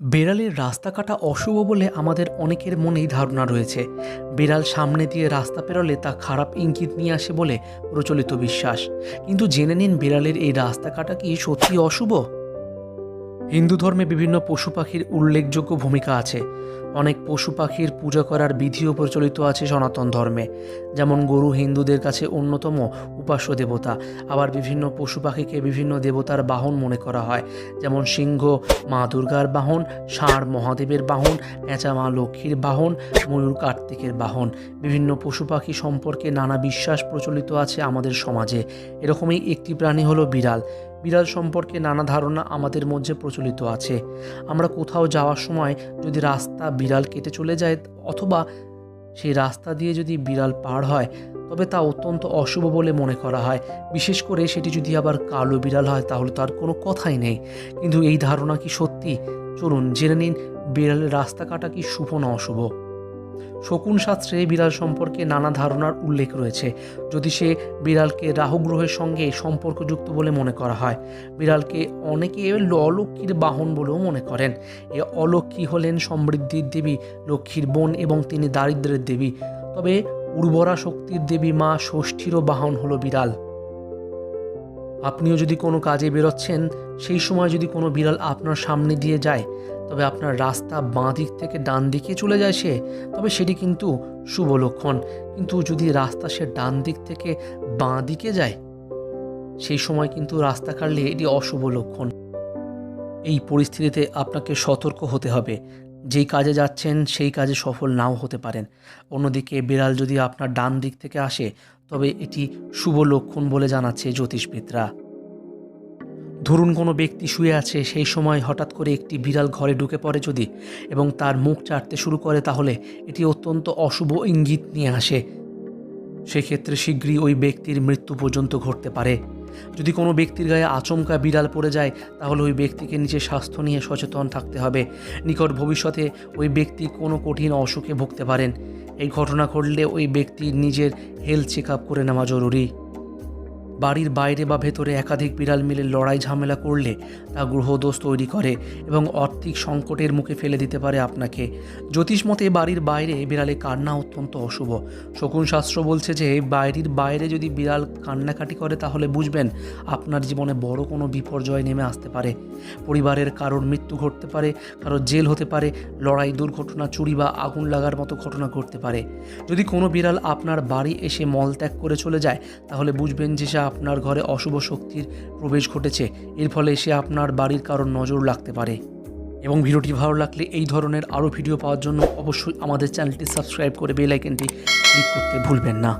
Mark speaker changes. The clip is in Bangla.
Speaker 1: বেড়ালের রাস্তা কাটা অশুভ বলে আমাদের অনেকের মনেই ধারণা রয়েছে। বেড়াল সামনে দিয়ে রাস্তা পেরোলে তা খারাপ ইঙ্গিত নিয়ে আসে বলে প্রচলিত বিশ্বাস। কিন্তু জেনে নিন বেড়ালের এই রাস্তা কাটা কি সত্যি অশুভ? হিন্দু ধর্মে বিভিন্ন পশু পাখির উল্লেখযোগ্য ভূমিকা আছে। অনেক পশু পাখির পূজা করার বিধিও প্রচলিত আছে সনাতন ধর্মে। যেমন গরু হিন্দুদের কাছে অন্যতম উপাস্য দেবতা। আবার বিভিন্ন পশু পাখিকে বিভিন্ন দেবতার বাহন মনে করা হয়। যেমন সিংহ, মা দুর্গার বাহন, ষাঁড়, মহাদেবের বাহন, পেঁচা, মা লক্ষ্মীর বাহন, ময়ূর, কার্তিকের বাহন। বিভিন্ন পশু পাখি সম্পর্কে নানা বিশ্বাস প্রচলিত আছে আমাদের সমাজে। এরকমই একটি প্রাণী হলো বিড়াল। বিড়াল সম্পর্কে নানা ধারণা আমাদের মধ্যে প্রচলিত আছে। আমরা কোথাও যাওয়ার সময় যদি রাস্তা বিড়াল কেটে চলে যায় অথবা সেই রাস্তা দিয়ে যদি বিড়াল পার হয়, তবে তা অত্যন্ত অশুভ বলে মনে করা হয়। বিশেষ করে সেটি যদি আবার কালো বিড়াল হয়, তাহলে তার কোনো কথাই নেই। কিন্তু এই ধারণা কি সত্যি? চলুন জেনে নিন, বিড়ালের রাস্তা কাটা কি শুভ না অশুভ? শকুন শাস্ত্রে বিড়াল সম্পর্কে নানা ধারণার উল্লেখ রয়েছে। যদি সে বিড়ালকে রাহু গ্রহের সঙ্গে সম্পর্কযুক্ত বলে মনে করা হয় বিড়ালকে অনেকে অলক্ষীর বাহন বলেও মনে করেন। এ অলক্ষী হলেন সমৃদ্ধির দেবী, লক্ষ্মীর বোন এবং তিনি দারিদ্র্যের দেবী। তবে উর্বরা শক্তির দেবী মা ষষ্ঠীরও বাহন হলো বিড়াল আপনিও যদি কোনো কাজে বেরোচ্ছেন, সেই সময় যদি কোনো বিড়াল আপনার সামনে দিয়ে যায়, তবে আপনার রাস্তা বাঁ দিক থেকে ডান দিকে চলে যায় সে, তবে সেটি কিন্তু শুভ লক্ষণ। কিন্তু যদি রাস্তা সে ডান দিক থেকে বাঁ দিকে যায়, সেই সময় কিন্তু রাস্তা কাটলে এটি অশুভ লক্ষণ। এই পরিস্থিতিতে আপনাকে সতর্ক হতে হবে। যেই কাজে যাচ্ছেন, সেই কাজে সফল নাও হতে পারেন। অন্যদিকে বিড়াল যদি আপনার ডান দিক থেকে আসে, তবে এটি শুভ লক্ষণ বলে জানাচ্ছে জ্যোতিষবিদরা। ধরুন কোনো ব্যক্তি শুয়ে আছে, সেই সময় হঠাৎ করে একটি বিড়াল ঘরে ঢুকে পড়ে যদি, এবং তার মুখ চাটতে শুরু করে, তাহলে এটি অত্যন্ত অশুভ ইঙ্গিত নিয়ে আসে। সেক্ষেত্রে শীঘ্রই ওই ব্যক্তির মৃত্যু পর্যন্ত ঘটতে পারে। যদি কোনো ব্যক্তির গায়ে আচমকা বিড়াল পড়ে যায়, তাহলে ওই ব্যক্তিকে নিজের স্বাস্থ্য নিয়ে সচেতন থাকতে হবে। নিকট ভবিষ্যতে ওই ব্যক্তি কোনো কঠিন অসুখে ভুগতে পারেন। এই ঘটনা ঘটলে ওই ব্যক্তির নিজের হেলথ চেক আপ করে নেওয়া জরুরি। বাড়ির বাইরে বা ভেতরে একাধিক বিড়াল মিলে লড়াই ঝামেলা করলে তা গ্রহদোষ তৈরি করে এবং আর্থিক সংকটের মুখে ফেলে দিতে পারে আপনাকে। জ্যোতিষ মতে, বাড়ির বাইরে বিড়ালে কান্না অত্যন্ত অশুভ। শকুন শাস্ত্র বলছে যে, বাড়ির বাইরে যদি বিড়াল কান্নাকাটি করে, তাহলে বুঝবেন আপনার জীবনে বড় কোনো বিপর্যয় নেমে আসতে পারে। পরিবারের কারোর মৃত্যু ঘটতে পারে, কারোর জেল হতে পারে, লড়াই দুর্ঘটনা, চুরি বা আগুন লাগার মতো ঘটনা ঘটতে পারে। যদি কোনো বিড়াল আপনার বাড়ি এসে মলত্যাগ করে চলে যায়, তাহলে বুঝবেন যে, সে আপনার ঘরে অশুভ শক্তির প্রবেশ ঘটেছে। এর ফলে সে আপনার বাড়ির কারোর নজর লাগতে পারে। এবং ভিডিওটি ভালো লাগলে এই ধরনের আরও ভিডিও পাওয়ার জন্য অবশ্যই আমাদের চ্যানেলটি সাবস্ক্রাইব করে বেল আইকনটি ক্লিক করতে ভুলবেন না।